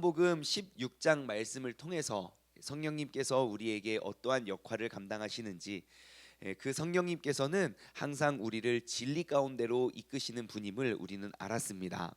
요한복음 16장 말씀을 통해서 성령님께서 우리에게 어떠한 역할을 감당하시는지 예, 그 성령님께서는 항상 우리를 진리 가운데로 이끄시는 분임을 우리는 알았습니다.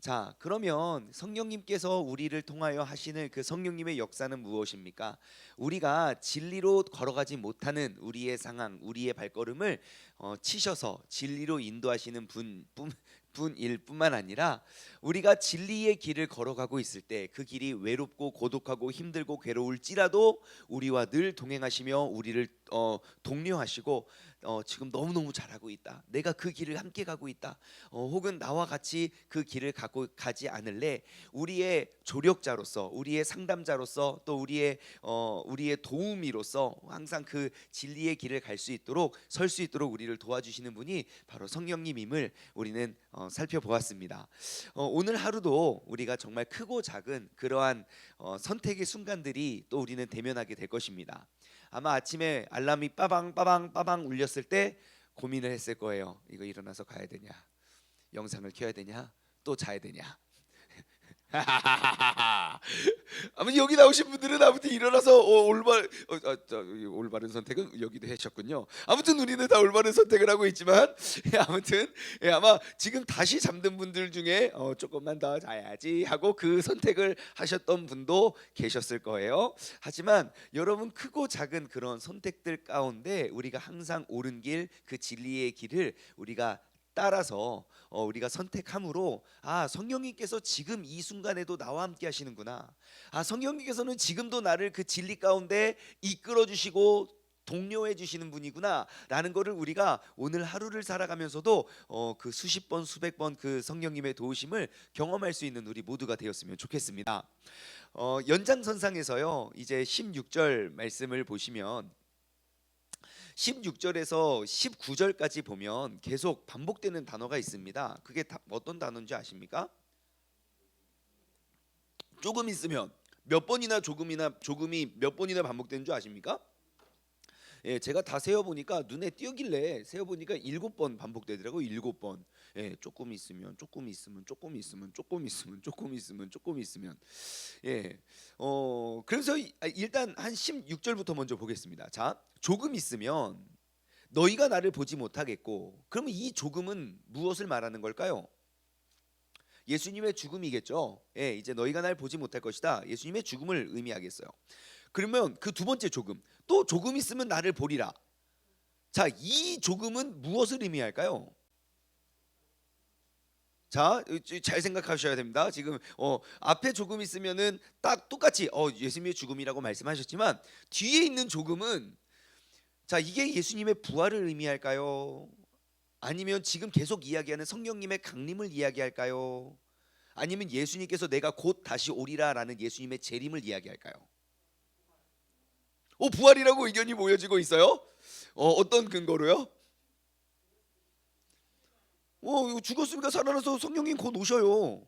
자, 그러면 성령님께서 우리를 통하여 하시는 그 성령님의 역사는 무엇입니까? 우리가 진리로 걸어가지 못하는 우리의 상황, 우리의 발걸음을 어, 치셔서 진리로 인도하시는 분, 뿐, 분일 뿐만 아니라 우리가 진리의 길을 걸어가고 있을 때 그 길이 외롭고 고독하고 힘들고 괴로울지라도 우리와 늘 동행하시며 우리를 어, 독려하시고 어, 지금 너무 너무 잘하고 있다. 내가 그 길을 함께 가고 있다. 어, 혹은 나와 같이 그 길을 가고 가지 않을래. 우리의 조력자로서, 우리의 상담자로서, 또 우리의 어, 우리의 도우미로서 항상 그 진리의 길을 갈 수 있도록 설 수 있도록 우리를 도와주시는 분이 바로 성령님임을 우리는 어, 살펴보았습니다. 어, 오늘 하루도 우리가 정말 크고 작은 그러한 어, 선택의 순간들이 또 우리는 대면하게 될 것입니다. 아마 아침에 알람이 빠방 빠방 빠방 울렸을 때 고민을 했을 거예요. 이거 일어나서 가야 되냐? 영상을 켜야 되냐? 또 자야 되냐? 아무튼 여기 나오신 분들은 아무튼 일어나서 어, 올바 어, 어, 저, 이 올바른 선택은 여기도 하셨군요. 아무튼 우리는 다 올바른 선택을 하고 있지만 예, 아무튼 예, 아마 지금 다시 잠든 분들 중에 어, 조금만 더 자야지 하고 그 선택을 하셨던 분도 계셨을 거예요. 하지만 여러분 크고 작은 그런 선택들 가운데 우리가 항상 옳은 길 그 진리의 길을 우리가 따라서 어, 우리가 선택함으로 아 성령님께서 지금 이 순간에도 나와 함께 하시는구나. 아 성령님께서는 지금도 나를 그 진리 가운데 이끌어 주시고 독려해 주시는 분이구나라는 거를 우리가 오늘 하루를 살아가면서도 어, 그 수십 번 수백 번 그 성령님의 도우심을 경험할 수 있는 우리 모두가 되었으면 좋겠습니다. 어, 연장선상에서요 이제 16절 말씀을 보시면 16절에서 19절까지 보면 계속 반복되는 단어가 있습니다. 그게 다 어떤 단어인지 아십니까? 조금 있으면 몇 번이나 조금이나 조금이 몇 번이나 반복되는 줄 아십니까? 예, 제가 다 세어 보니까 눈에 띄어길래 세어 보니까 일곱 번 반복되더라고 일곱 번. 예, 조금 있으면 조금 있으면 조금 있으면 조금 있으면 조금 있으면 조금 있으면. 예, 어 그래서 이- 아, 일단 한 16절부터 먼저 보겠습니다. 자, 조금 있으면 너희가 나를 보지 못하겠고, 그러면 이 조금은 무엇을 말하는 걸까요? 예수님의 죽음이겠죠. 예, 이제 너희가 날 보지 못할 것이다. 예수님의 죽음을 의미하겠어요. 그러면 그 두 번째 조금 또 조금 있으면 나를 보리라. 자, 이 조금은 무엇을 의미할까요? 자, 잘 생각하셔야 됩니다. 지금 어, 앞에 조금 있으면은 딱 똑같이 어, 예수님의 죽음이라고 말씀하셨지만 뒤에 있는 조금은 자, 이게 예수님의 부활을 의미할까요? 아니면 지금 계속 이야기하는 성령님의 강림을 이야기할까요? 아니면 예수님께서 내가 곧 다시 오리라라는 예수님의 재림을 이야기할까요? 어 부활이라고 의견이 모여지고 있어요. 어 어떤 근거로요? 어 죽었으니까 살아나서 성령님 곧 오셔요.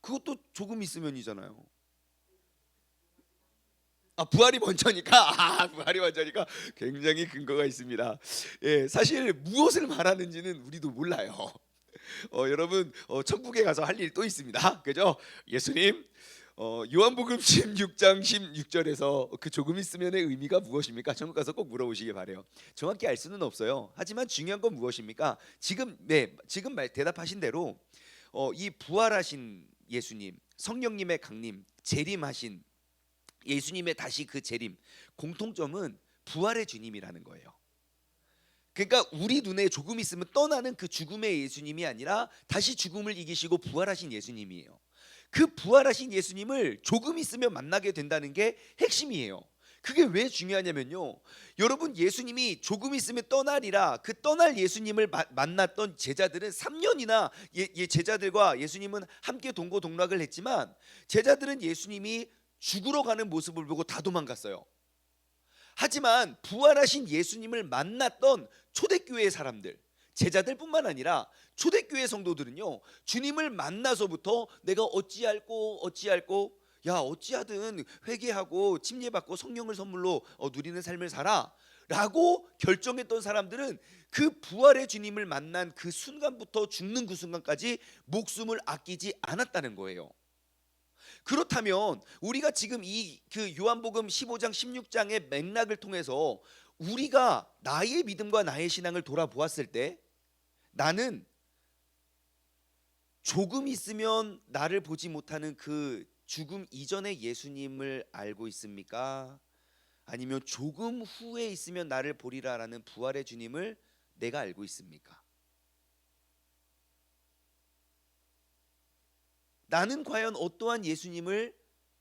그것도 조금 있으면이잖아요. 아 부활이 먼저니까 아 부활이 먼저니까 굉장히 근거가 있습니다. 예 사실 무엇을 말하는지는 우리도 몰라요. 어 여러분 어, 천국에 가서 할 일 또 있습니다. 그죠? 예수님 어, 요한복음 16장 16절에서 그 조금 있으면의 의미가 무엇입니까? 천국 가서 꼭 물어보시기 바래요. 정확히 알 수는 없어요. 하지만 중요한 건 무엇입니까? 지금 네 지금 말 대답하신 대로 어, 이 부활하신 예수님, 성령님의 강림, 재림하신 예수님의 다시 그 재림 공통점은 부활의 주님이라는 거예요. 그러니까 우리 눈에 조금 있으면 떠나는 그 죽음의 예수님이 아니라 다시 죽음을 이기시고 부활하신 예수님이에요. 그 부활하신 예수님을 조금 있으면 만나게 된다는 게 핵심이에요. 그게 왜 중요하냐면요. 여러분 예수님이 조금 있으면 떠나리라 그 떠날 예수님을 마- 만났던 제자들은 3년이나 예, 예, 제자들과 예수님은 함께 동고 동락을 했지만 제자들은 예수님이 죽으러 가는 모습을 보고 다 도망갔어요. 하지만 부활하신 예수님을 만났던 초대교회 사람들 제자들뿐만 아니라 초대교회 성도들은요 주님을 만나서부터 내가 어찌할꼬 어찌할꼬 야 어찌하든 회개하고 침례받고 성령을 선물로 어, 누리는 삶을 살아 라고 결정했던 사람들은 그 부활의 주님을 만난 그 순간부터 죽는 그 순간까지 목숨을 아끼지 않았다는 거예요. 그렇다면 우리가 지금 이 그 요한복음 15장 16장의 맥락을 통해서 우리가 나의 믿음과 나의 신앙을 돌아보았을 때 나는 조금 있으면 나를 보지 못하는 그 죽음 이전의 예수님을 알고 있습니까? 아니면 조금 후에 있으면 나를 보리라라는 부활의 주님을 내가 알고 있습니까? 나는 과연 어떠한 예수님을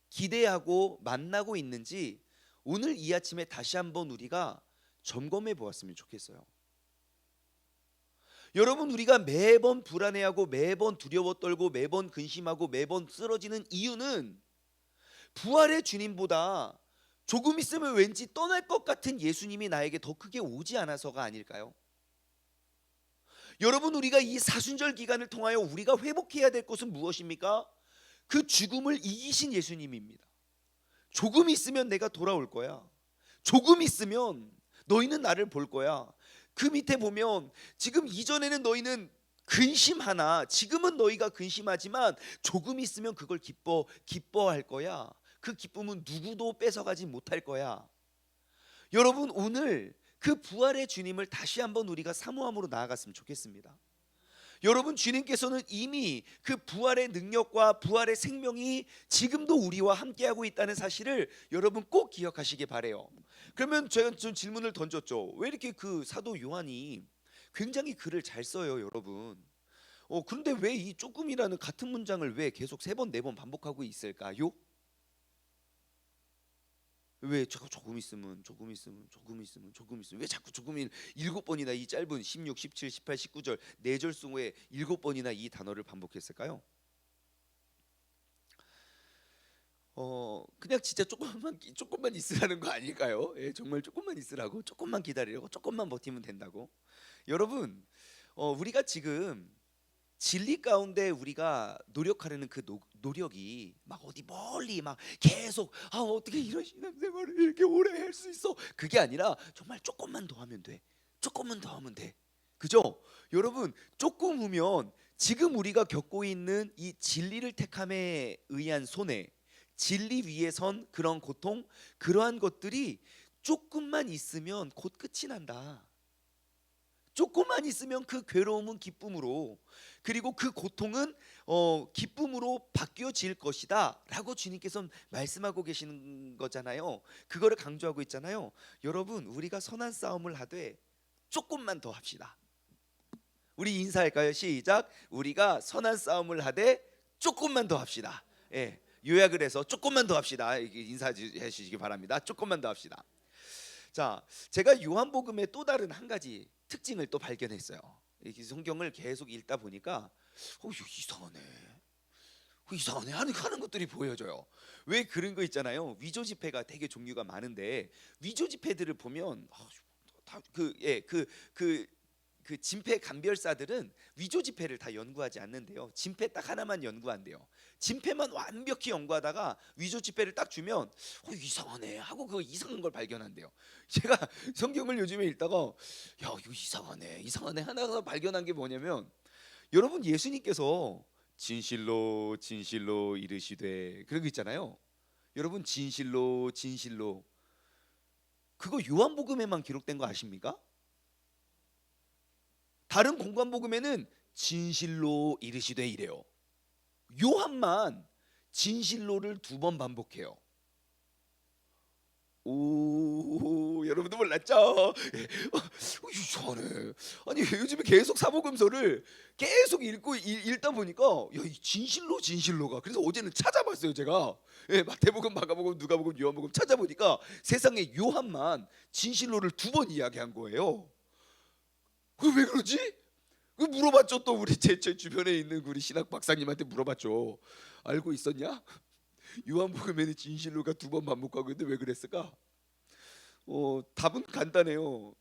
기대하고 만나고 있는지 오늘 이 아침에 다시 한번 우리가 점검해 보았으면 좋겠어요. 여러분 우리가 매번 불안해하고 매번 두려워 떨고 매번 근심하고 매번 쓰러지는 이유는 부활의 주님보다 조금 있으면 왠지 떠날 것 같은 예수님이 나에게 더 크게 오지 않아서가 아닐까요? 여러분 우리가 이 사순절 기간을 통하여 우리가 회복해야 될 것은 무엇입니까? 그 죽음을 이기신 예수님입니다. 조금 있으면 내가 돌아올 거야. 조금 있으면 너희는 나를 볼 거야. 그 밑에 보면 지금 이전에는 너희는 근심하나 지금은 너희가 근심하지만 조금 있으면 그걸 기뻐 기뻐할 거야. 그 기쁨은 누구도 뺏어가지 못할 거야. 여러분 오늘 그 부활의 주님을 다시 한번 우리가 사모함으로 나아갔으면 좋겠습니다. 여러분 주님께서는 이미 그 부활의 능력과 부활의 생명이 지금도 우리와 함께하고 있다는 사실을 여러분 꼭 기억하시기 바래요. 그러면 제가 좀 질문을 던졌죠. 왜 이렇게 그 사도 요한이 굉장히 글을 잘 써요, 여러분. 어 그런데 왜 이 조금이라는 같은 문장을 왜 계속 세 번 네 번 반복하고 있을까요? 왜 자꾸 조금 있으면 조금 있으면 조금 있으면 조금 있으면 왜 자꾸 조금이 일곱 번이나 이 짧은 16, 17, 18, 19절 네 절 송에 일곱 번이나 이 단어를 반복했을까요? 어 그냥 진짜 조금만 기- 조금만 있으라는 거 아닐까요? 예, 정말 조금만 있으라고 조금만 기다리라고 조금만 버티면 된다고 여러분 어, 우리가 지금 진리 가운데 우리가 노력하려는 그 노, 노력이 막 어디 멀리 막 계속 아 어떻게 이런 신앙생활을 이렇게 오래 할 수 있어? 그게 아니라 정말 조금만 더 하면 돼. 조금만 더 하면 돼. 그죠? 여러분 조금 후면 지금 우리가 겪고 있는 이 진리를 택함에 의한 손해 진리 위에 선 그런 고통 그러한 것들이 조금만 있으면 곧 끝이 난다 조금만 있으면 그 괴로움은 기쁨으로 그리고 그 고통은 어, 기쁨으로 바뀌어질 것이다라고 주님께서 말씀하고 계시는 거잖아요. 그거를 강조하고 있잖아요. 여러분 우리가 선한 싸움을 하되 조금만 더 합시다. 우리 인사할까요? 시작. 우리가 선한 싸움을 하되 조금만 더 합시다. 예, 요약을 해서 조금만 더 합시다. 인사해 주시기 바랍니다. 조금만 더 합시다. 자, 제가 요한복음의 또 다른 한 가지 특징을 또 발견했어요. 이렇게 성경을 계속 읽다 보니까 어, 이상하네. 어, 이상하네 하는 하는 것들이 보여져요. 왜 그런 거 있잖아요. 위조 지폐가 되게 종류가 많은데 위조 지폐들을 보면 아, 다그예그그 그 진폐 감별사들은 위조 지폐를 다 연구하지 않는데요. 진폐 딱 하나만 연구한대요. 진폐만 완벽히 연구하다가 위조 지폐를 딱 주면 어, 이상하네 하고 그 이상한 걸 발견한대요. 제가 성경을 요즘에 읽다가 야 이거 이상하네 이상하네 하나 발견한 게 뭐냐면 여러분 예수님께서 진실로 진실로 이르시되 그런 거 있잖아요. 여러분 진실로 진실로 그거 요한복음에만 기록된 거 아십니까? 다른 공관복음에는 진실로 이르시되 이래요. 요한만 진실로를 두 번 반복해요. 오, 여러분도 몰랐죠? 예. 어, 이상하네. 아니 요즘에 계속 사복음서를 계속 읽고 읽, 읽다 보니까 야, 이 진실로 진실로가. 그래서 어제는 찾아봤어요 제가. 예, 마태복음, 마가복음, 누가복음, 요한복음 찾아보니까 세상에 요한만 진실로를 두 번 이야기한 거예요. 그 왜 그러지? 그 물어봤죠 또 우리 제, 제 주변에 있는 우리 신학 박사님한테 물어봤죠. 알고 있었냐? 요한복음에는 진실로가 두 번 반복하고 있는데 왜 그랬을까? 어 답은 간단해요.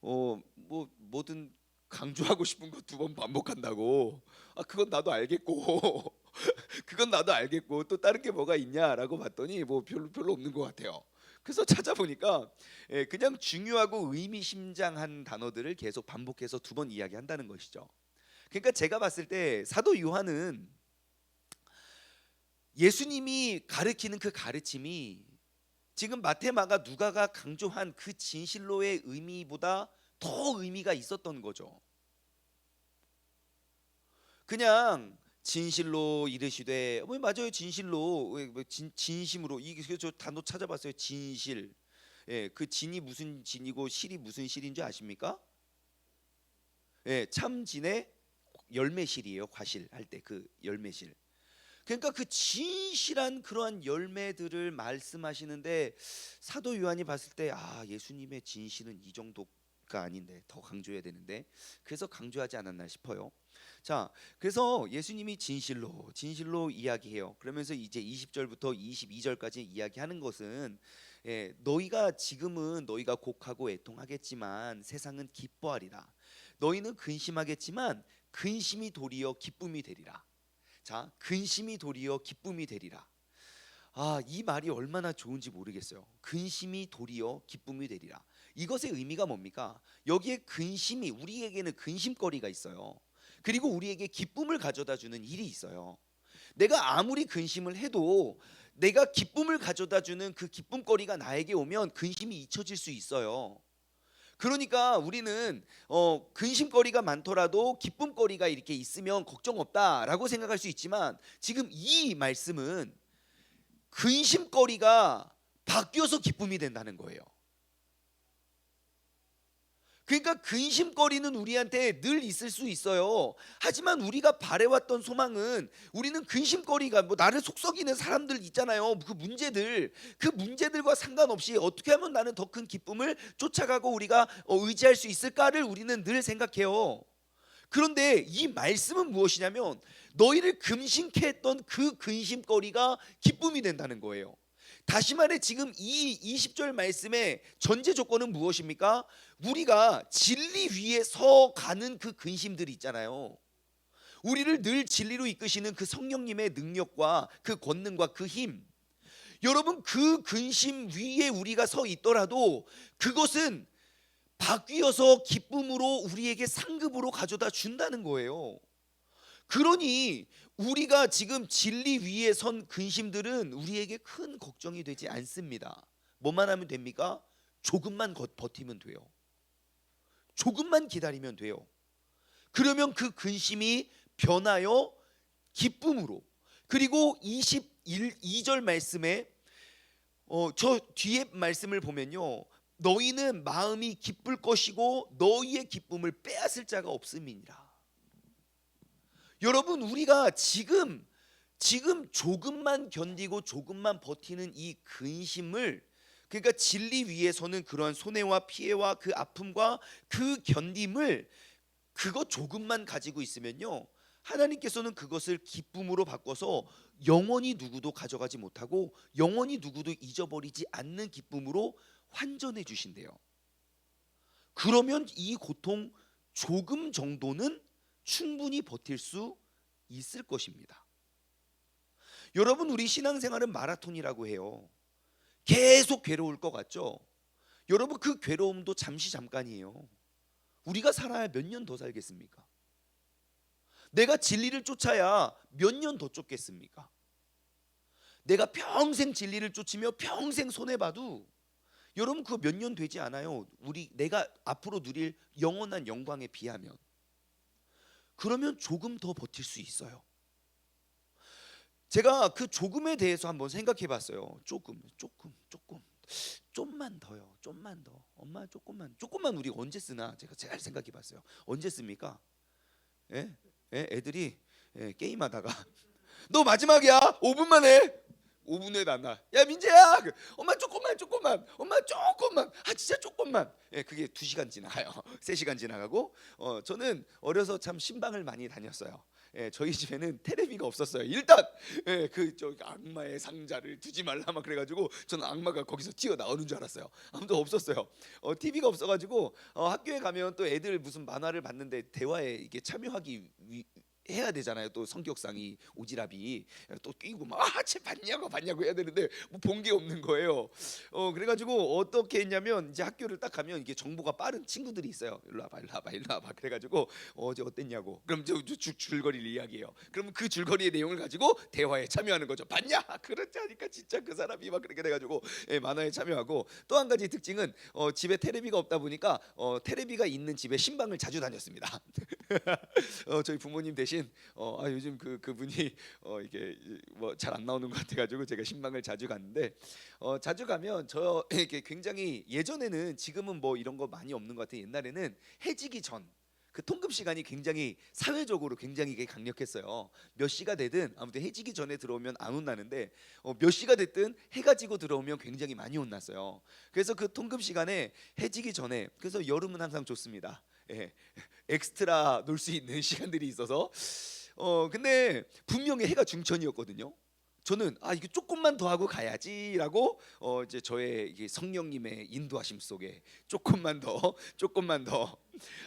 어뭐 뭐든 강조하고 싶은 거 두 번 반복한다고. 아 그건 나도 알겠고 그건 나도 알겠고 또 다른 게 뭐가 있냐라고 봤더니 뭐 별로 별로 없는 것 같아요. 그래서 찾아보니까 예, 그냥 중요하고 의미심장한 단어들을 계속 반복해서 두 번 이야기한다는 것이죠. 그러니까 제가 봤을 때 사도 요한은 예수님이 가르치는 그 가르침이 지금 마테마가 누가가 강조한 그 진실로의 의미보다 더 의미가 있었던 거죠. 그냥 진실로 이르시되 뭐 맞아요. 진실로 진, 진심으로. 이게 저 단어 찾아봤어요. 진실. 예, 그 진이 무슨 진이고 실이 무슨 실인 줄 아십니까? 예, 참 진의 열매실이에요 과실. 할 때 그 열매실. 그러니까 그 진실한 그러한 열매들을 말씀하시는데 사도 요한이 봤을 때 아 예수님의 진실은 이 정도가 아닌데 더 강조해야 되는데. 그래서 강조하지 않았나 싶어요. 자, 그래서 예수님이 진실로 진실로 이야기해요. 그러면서 이제 20절부터 22절까지 이야기하는 것은 예, 너희가 지금은 너희가 곡하고 애통하겠지만 세상은 기뻐하리라. 너희는 근심하겠지만 근심이 도리어 기쁨이 되리라. 자, 근심이 도리어 기쁨이 되리라. 아, 이 말이 얼마나 좋은지 모르겠어요. 근심이 도리어 기쁨이 되리라. 이것의 의미가 뭡니까? 여기에 근심이 우리에게는 근심거리가 있어요. 그리고 우리에게 기쁨을 가져다 주는 일이 있어요. 내가 아무리 근심을 해도 내가 기쁨을 가져다 주는 그 기쁨거리가 나에게 오면 근심이 잊혀질 수 있어요. 그러니까 우리는 어, 근심거리가 많더라도 기쁨거리가 이렇게 있으면 걱정 없다라고 생각할 수 있지만 지금 이 말씀은 근심거리가 바뀌어서 기쁨이 된다는 거예요. 그러니까 근심거리는 우리한테 늘 있을 수 있어요. 하지만 우리가 바래왔던 소망은 우리는 근심거리가 뭐 나를 속썩이는 사람들 있잖아요. 그 문제들 그 문제들과 상관없이 어떻게 하면 나는 더 큰 기쁨을 쫓아가고 우리가 어, 의지할 수 있을까를 우리는 늘 생각해요. 그런데 이 말씀은 무엇이냐면 너희를 금신케 했던 그 근심거리가 기쁨이 된다는 거예요. 다시 말해 지금 이 20절 말씀의 전제 조건은 무엇입니까? 우리가 진리 위에 서 가는 그 근심들이 있잖아요. 우리를 늘 진리로 이끄시는 그 성령님의 능력과 그 권능과 그 힘. 여러분 그 근심 위에 우리가 서 있더라도 그것은 바뀌어서 기쁨으로 우리에게 상급으로 가져다 준다는 거예요. 그러니 우리가 지금 진리 위에 선 근심들은 우리에게 큰 걱정이 되지 않습니다. 뭐만 하면 됩니까? 조금만 겉 버티면 돼요. 조금만 기다리면 돼요. 그러면 그 근심이 변하여 기쁨으로 그리고 21절 말씀에 어, 저 뒤에 말씀을 보면요. 너희는 마음이 기쁠 것이고 너희의 기쁨을 빼앗을 자가 없음이니라. 여러분 우리가 지금 지금 조금만 견디고 조금만 버티는 이 근심을 그러니까 진리 위에서는 그러한 손해와 피해와 그 아픔과 그 견딤을 그거 조금만 가지고 있으면요 하나님께서는 그것을 기쁨으로 바꿔서 영원히 누구도 가져가지 못하고 영원히 누구도 잊어버리지 않는 기쁨으로 환전해 주신대요. 그러면 이 고통 조금 정도는 충분히 버틸 수 있을 것입니다. 여러분 우리 신앙생활은 마라톤이라고 해요. 계속 괴로울 것 같죠? 여러분 그 괴로움도 잠시 잠깐이에요. 우리가 살아야 몇 년 더 살겠습니까? 내가 진리를 쫓아야 몇 년 더 쫓겠습니까? 내가 평생 진리를 쫓으며 평생 손해 봐도 여러분 그거 몇년 되지 않아요. 우리 내가 앞으로 누릴 영원한 영광에 비하면 그러면 조금 더 버틸 수 있어요. 제가 그 조금에 대해서 한번 생각해 봤어요. 조금, 조금, 조금, 좀만 더요. 좀만 더. 엄마 조금만, 조금만 우리 언제 쓰나? 제가 잘 생각해 봤어요. 언제 씁니까? 예? 예? 애들이 예, 게임하다가 너 마지막이야. 5분만 해. 5분 후에 만나. 야 민재야, 그, 엄마 조금만, 조금만, 엄마 조금만, 아 진짜 조금만. 예, 그게 2 시간 지나가요. 3 시간 지나가고, 어 저는 어려서 참 신방을 많이 다녔어요. 예, 저희 집에는 테레비가 없었어요. 일단 예, 그저 악마의 상자를 두지 말라 막 그래가지고 저는 악마가 거기서 튀어 나오는 줄 알았어요. 아무도 없었어요. 어, TV가 없어가지고 어, 학교에 가면 또 애들 무슨 만화를 봤는데 대화에 이게 참여하기 위, 해야 되잖아요. 또 성격상이 오지랖이 또 끼고 막아쟤 봤냐고 봤냐고 해야 되는데 뭐 본 게 없는 거예요. 어 그래가지고 어떻게 했냐면 이제 학교를 딱 가면 이게 정보가 빠른 친구들이 있어요. 일로 와봐, 일로 와봐, 일로 와봐. 그래가지고 어제 어땠냐고. 그럼 저, 줄거리를 이야기해요. 그러면 그 줄거리의 내용을 가지고 대화에 참여하는 거죠. 봤냐? 그렇지 하니까 진짜 그 사람이 막 그렇게 돼가지고 예, 만화에 참여하고 또 한 가지 특징은 어, 집에 테레비가 없다 보니까 어, 테레비가 있는 집에 신방을 자주 다녔습니다. 어, 저희 부모님 대신 어, 아, 요즘 그 그분이 어, 이게 뭐 잘 안 나오는 것 같아가지고 제가 신방을 자주 갔는데 어, 자주 가면 저 이렇게 굉장히 예전에는 지금은 뭐 이런 거 많이 없는 것 같아요. 옛날에는 해지기 전. 그 통금 시간이 굉장히 사회적으로 굉장히 강력했어요. 몇 시가 되든 아무튼 해지기 전에 들어오면 안 혼나는데 어, 몇 시가 됐든 해가 지고 들어오면 굉장히 많이 혼났어요. 그래서 그 통금 시간에 해지기 전에 그래서 여름은 항상 좋습니다. 예, 엑스트라 놀 수 있는 시간들이 있어서 어 근데 분명히 해가 중천이었거든요. 저는 아 이거 조금만 더 하고 가야지라고 어 이제 저의 성령님의 인도하심 속에 조금만 더 조금만 더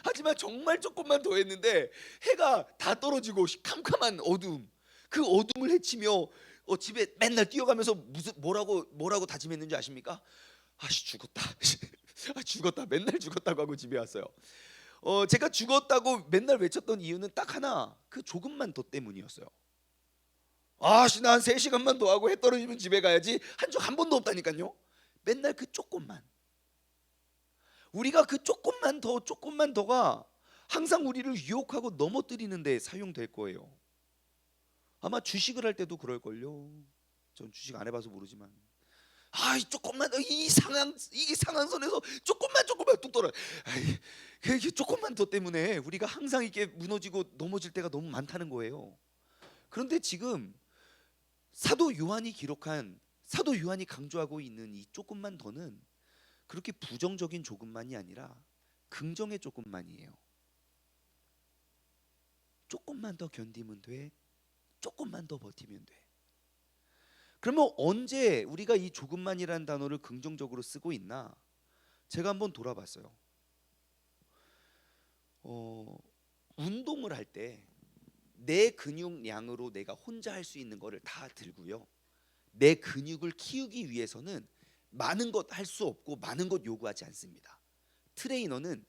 하지만 정말 조금만 더 했는데 해가 다 떨어지고 캄캄한 어둠 그 어둠을 헤치며 어 집에 맨날 뛰어가면서 무슨 뭐라고 뭐라고 다짐했는지 아십니까? 아씨 죽었다. 아 죽었다. 맨날 죽었다고 하고 집에 왔어요. 어 제가 죽었다고 맨날 외쳤던 이유는 딱 하나. 그 조금만 더 때문이었어요. 아씨 난 3시간만 더 하고 해 떨어지면 집에 가야지 한 적 한 번도 없다니까요. 맨날 그 조금만. 우리가 그 조금만 더 조금만 더가 항상 우리를 유혹하고 넘어뜨리는 데 사용될 거예요. 아마 주식을 할 때도 그럴 걸요. 전 주식 안 해봐서 모르지만 아, 이 조금만 더이 상황 이 상한선에서 조금만 조금만 뚝 떨어. 아이, 그 이게 조금만 더 때문에 우리가 항상 이렇게 무너지고 넘어질 때가 너무 많다는 거예요. 그런데 지금 사도 요한이 기록한 사도 요한이 강조하고 있는 이 조금만 더는 그렇게 부정적인 조금만이 아니라 긍정의 조금만이에요. 조금만 더 견디면 돼. 조금만 더 버티면 돼. 그러면 언제 우리가 이 조금만이라는 단어를 긍정적으로 쓰고 있나? 제가 한번 돌아봤어요. 어, 운동을 할 때 내 근육량으로 내가 혼자 할 수 있는 거를 다 들고요. 내 근육을 키우기 위해서는 많은 것 할 수 없고 많은 것 요구하지 않습니다. 트레이너는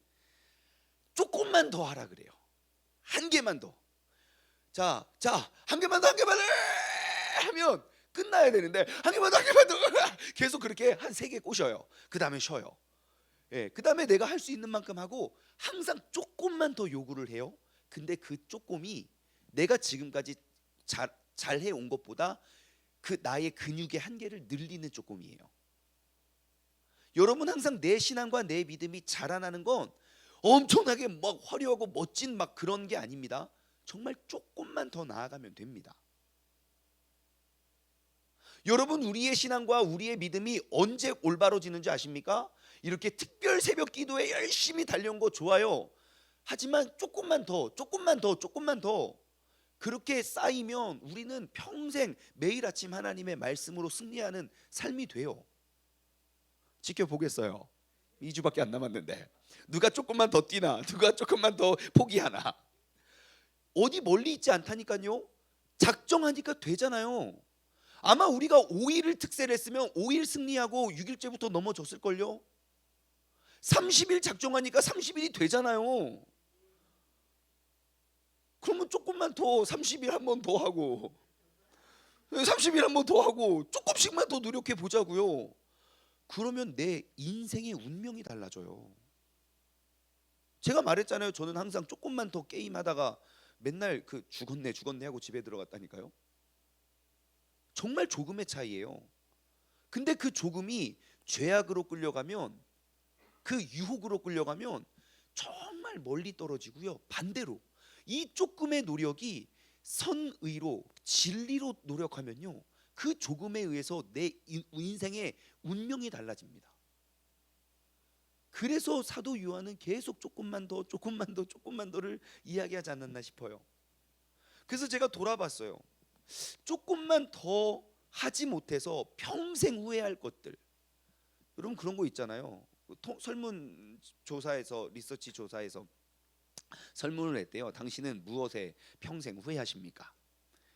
조금만 더 하라 그래요. 한 개만 더. 자, 자, 한 개만 더, 한 개만 더 하면 끝나야 되는데 개만 더 계속 그렇게 한 세 개 꼬셔요. 그 다음에 쉬어요. 예, 그 다음에 내가 할 수 있는 만큼 하고 항상 조금만 더 요구를 해요. 근데 그 조금이 내가 지금까지 잘 잘 해온 것보다 그 나의 근육의 한계를 늘리는 조금이에요. 여러분 항상 내 신앙과 내 믿음이 자라나는 건 엄청나게 막 화려하고 멋진 막 그런 게 아닙니다. 정말 조금만 더 나아가면 됩니다. 여러분 우리의 신앙과 우리의 믿음이 언제 올바로지는지 아십니까? 이렇게 특별 새벽 기도에 열심히 달려온 거 좋아요. 하지만 조금만 더, 조금만 더, 조금만 더 그렇게 쌓이면 우리는 평생 매일 아침 하나님의 말씀으로 승리하는 삶이 돼요. 지켜보겠어요. 2주밖에 안 남았는데 누가 조금만 더 뛰나 누가 조금만 더 포기하나 어디 멀리 있지 않다니까요. 작정하니까 되잖아요. 아마 우리가 5일을 특세를 했으면 5일 승리하고 6일째부터 넘어졌을 걸요. 30일 작정하니까 30일이 되잖아요. 그러면 조금만 더 30일 한 번 더 하고 30일 한 번 더 하고 조금씩만 더 노력해 보자고요. 그러면 내 인생의 운명이 달라져요. 제가 말했잖아요. 저는 항상 조금만 더 게임하다가 맨날 그 죽었네 죽었네 하고 집에 들어갔다니까요. 정말 조금의 차이예요. 근데 그 조금이 죄악으로 끌려가면 그 유혹으로 끌려가면 정말 멀리 떨어지고요. 반대로 이 조금의 노력이 선의로 진리로 노력하면요. 그 조금에 의해서 내 인- 인생의 운명이 달라집니다. 그래서 사도 요한은 계속 조금만 더 조금만 더 조금만 더를 이야기하지 않았나 싶어요. 그래서 제가 돌아봤어요. 조금만 더 하지 못해서 평생 후회할 것들. 여러분 그런 거 있잖아요. 통- 설문 조사에서 리서치 조사에서 설문을 했대요. 당신은 무엇에 평생 후회하십니까?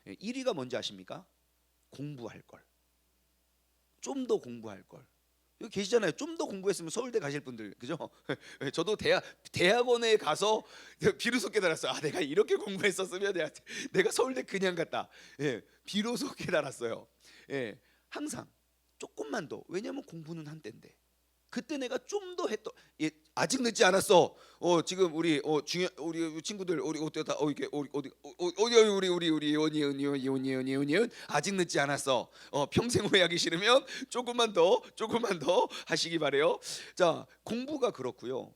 1위가 뭔지 아십니까? 공부할 걸. 좀 더 공부할 걸. 여기 계시잖아요. 좀 더 공부했으면 서울대 가실 분들, 그죠? 저도 대학 대학원에 가서 비로소 깨달았어요. 아, 내가 이렇게 공부했었으면 내가, 내가 서울대 그냥 갔다. 예, 비로소 깨달았어요. 예, 항상 조금만 더. 왜냐면 공부는 한때인데. 그때 내가 좀 더 했더 예, 아직 늦지 않았어. 어 지금 우리 어 중요 우리 친구들 우리 어디다 어 이게 어디 어디 어, 어디 우리 우리 우리 원이은 이원이 원이 원이은 아직 늦지 않았어. 어 평생 후회하기 싫으면 조금만 더 조금만 더 하시기 바래요. 자 공부가 그렇고요.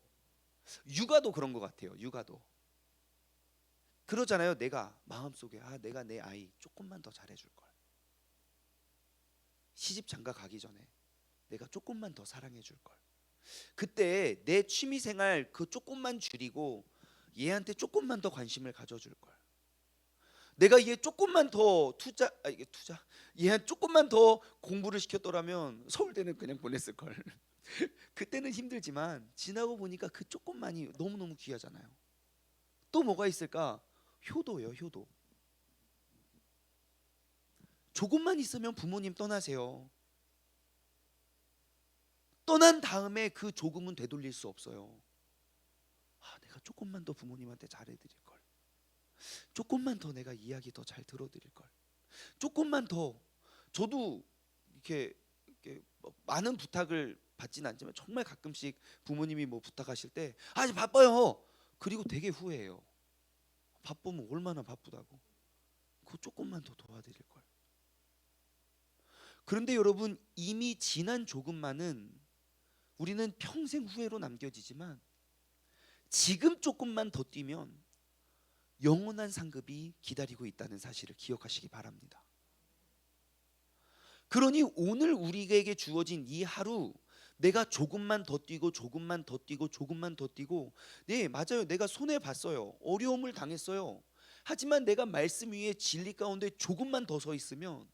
육아도 그런 것 같아요. 육아도 그러잖아요. 내가 마음속에 아 내가 내 아이 조금만 더 잘해줄 걸. 시집 장가 가기 전에 내가 조금만 더 사랑해 줄 걸. 그때 내 취미 생활 그 조금만 줄이고 얘한테 조금만 더 관심을 가져 줄 걸. 내가 얘 조금만 더 투자 아 이게 투자 얘한 조금만 더 공부를 시켰더라면 서울대는 그냥 보냈을 걸. 그때는 힘들지만 지나고 보니까 그 조금만이 너무너무 귀하잖아요. 또 뭐가 있을까? 효도요, 효도. 조금만 있으면 부모님 떠나세요. 떠난 다음에 그 조금은 되돌릴 수 없어요. 아, 내가 조금만 더 부모님한테 잘해드릴 걸. 조금만 더 내가 이야기 더 잘 들어드릴 걸. 조금만 더 저도 이렇게, 이렇게 뭐 많은 부탁을 받진 않지만 정말 가끔씩 부모님이 뭐 부탁하실 때 아직 바빠요. 그리고 되게 후회해요. 바쁘면 얼마나 바쁘다고. 그거 조금만 더 도와드릴 걸. 그런데 여러분 이미 지난 조금만은 우리는 평생 후회로 남겨지지만 지금 조금만 더 뛰면 영원한 상급이 기다리고 있다는 사실을 기억하시기 바랍니다. 그러니 오늘 우리에게 주어진 이 하루 내가 조금만 더 뛰고 조금만 더 뛰고 조금만 더 뛰고 네 맞아요. 내가 손해 봤어요. 어려움을 당했어요. 하지만 내가 말씀 위에 진리 가운데 조금만 더 서 있으면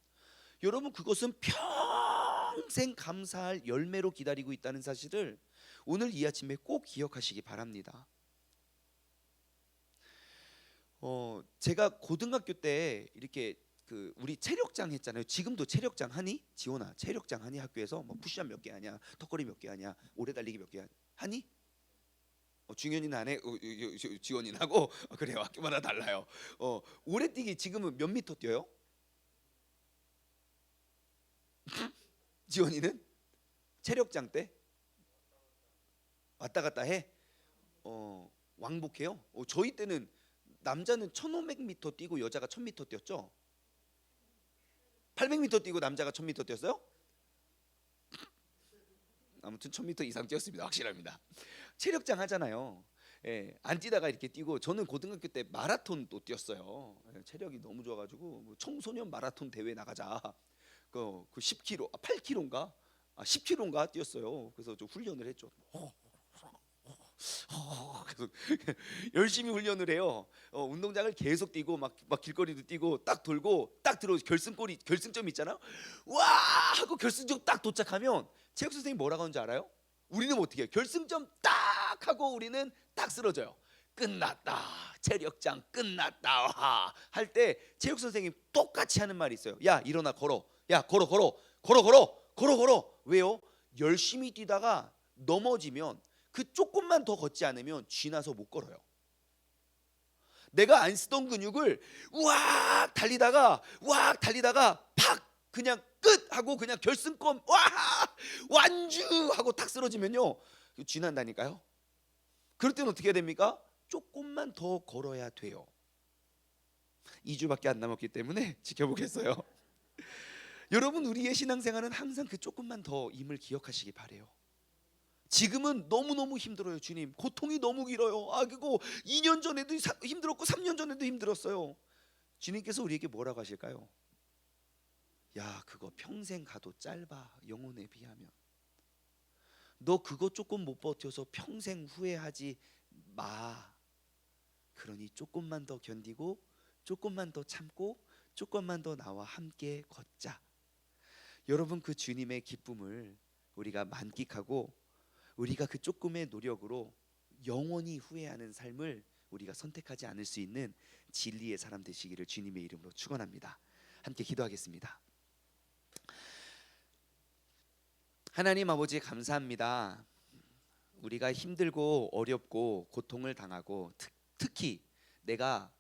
여러분 그것은 평 생 감사할 열매로 기다리고 있다는 사실을 오늘 이 아침에 꼭 기억하시기 바랍니다. 어 제가 고등학교 때 이렇게 그 우리 체력장 했잖아요. 지금도 체력장 하니? 지원아 체력장 하니 학교에서 뭐 푸시업 몇 개 하냐, 턱걸이 몇 개 하냐, 오래 달리기 몇 개 하니? 어, 중현이는 안 해, 지원이는 하고 어, 그래요. 학교마다 달라요. 어 오래 뛰기 지금은 몇 미터 뛰어요? 지원이는 체력장 때 왔다 갔다 해. 어 왕복해요. 어, 저희 때는 남자는 1,500m 뛰고 여자가 1,000m 뛰었죠. 800m 뛰고 남자가 1,000m 뛰었어요? 아무튼 1,000m 이상 뛰었습니다. 확실합니다. 체력장 하잖아요. 예, 안 뛰다가 이렇게 뛰고 저는 고등학교 때 마라톤도 뛰었어요. 예, 체력이 너무 좋아가지고 뭐 청소년 마라톤 대회 나가자. 그, 그 10km, 아, 8km인가, 아, 10km인가 뛰었어요. 그래서 좀 훈련을 했죠. 그래서 열심히 훈련을 해요. 어, 운동장을 계속 뛰고 막, 막 길거리도 뛰고 딱 돌고 딱 들어 결승골이 결승점 있잖아요. 와 하고 결승점 딱 도착하면 체육 선생님 뭐라고 하는지 알아요? 우리는 어떻게 해요? 결승점 딱 하고 우리는 딱 쓰러져요. 끝났다. 체력장 끝났다. 할 때 체육 선생님 똑같이 하는 말이 있어요. 야 일어나 걸어. 야 걸어 걸어 걸어 걸어 걸어 걸어. 왜요? 열심히 뛰다가 넘어지면 그 조금만 더 걷지 않으면 쥐나서 못 걸어요. 내가 안 쓰던 근육을 우악 달리다가 우악 달리다가 팍 그냥 끝 하고 그냥 결승권 와 완주 하고 탁 쓰러지면요 쥐난다니까요. 그럴 때는 어떻게 해야 됩니까? 조금만 더 걸어야 돼요. 2주밖에 안 남았기 때문에 지켜보겠어요. 여러분 우리의 신앙생활은 항상 그 조금만 더 임을 기억하시기 바래요. 지금은 너무너무 힘들어요, 주님. 고통이 너무 길어요. 아, 그거 2년 전에도 힘들었고 3년 전에도 힘들었어요. 주님께서 우리에게 뭐라고 하실까요? 야, 그거 평생 가도 짧아. 영혼에 비하면. 너 그거 조금 못 버텨서 평생 후회하지 마. 그러니 조금만 더 견디고 조금만 더 참고 조금만 더 나와 함께 걷자. 여러분 그 주님의 기쁨을 우리가 만끽하고 우리가 그 조금의 노력으로 영원히 후회하는 삶을 우리가 선택하지 않을 수 있는 진리의 사람 되시기를 주님의 이름으로 축원합니다. 함께 기도하겠습니다. 하나님 아버지 감사합니다. 우리가 힘들고 어렵고 고통을 당하고 특, 특히 내가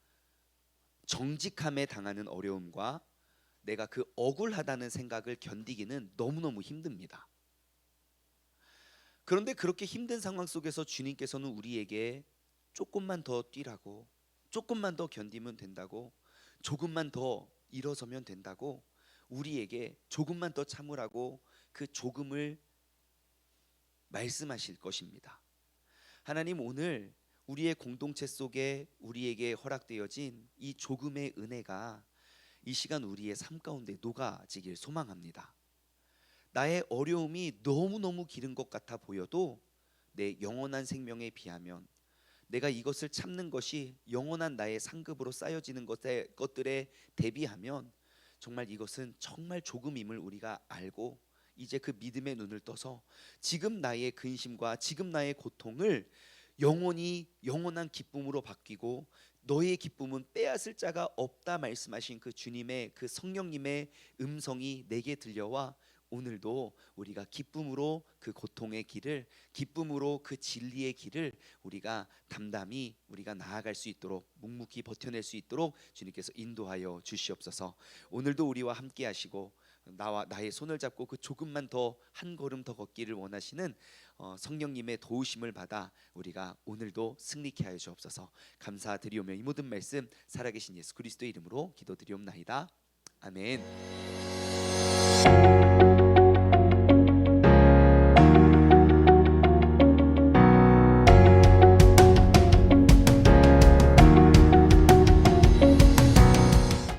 정직함에 당하는 어려움과 내가 그 억울하다는 생각을 견디기는 너무너무 힘듭니다. 그런데 그렇게 힘든 상황 속에서 주님께서는 우리에게 조금만 더 뛰라고 조금만 더 견디면 된다고 조금만 더 일어서면 된다고 우리에게 조금만 더 참으라고 그 조금을 말씀하실 것입니다. 하나님 오늘 우리의 공동체 속에 우리에게 허락되어진 이 조금의 은혜가 이 시간 우리의 삶 가운데 녹아지길 소망합니다. 나의 어려움이 너무너무 길은 것 같아 보여도 내 영원한 생명에 비하면 내가 이것을 참는 것이 영원한 나의 상급으로 쌓여지는 것에, 것들에 대비하면 정말 이것은 정말 조금임을 우리가 알고 이제 그 믿음의 눈을 떠서 지금 나의 근심과 지금 나의 고통을 영원히 영원한 기쁨으로 바뀌고 너의 기쁨은 빼앗을 자가 없다 말씀하신 그 주님의 그 성령님의 음성이 내게 들려와 오늘도 우리가 기쁨으로 그 고통의 길을 기쁨으로 그 진리의 길을 우리가 담담히 우리가 나아갈 수 있도록 묵묵히 버텨낼 수 있도록 주님께서 인도하여 주시옵소서. 오늘도 우리와 함께 하시고 나와 나의 손을 잡고 그 조금만 더 한 걸음 더 걷기를 원하시는 어, 성령님의 도우심을 받아 우리가 오늘도 승리케 하여 주옵소서. 감사드리오며 이 모든 말씀 살아계신 예수 그리스도의 이름으로 기도드리옵나이다. 아멘.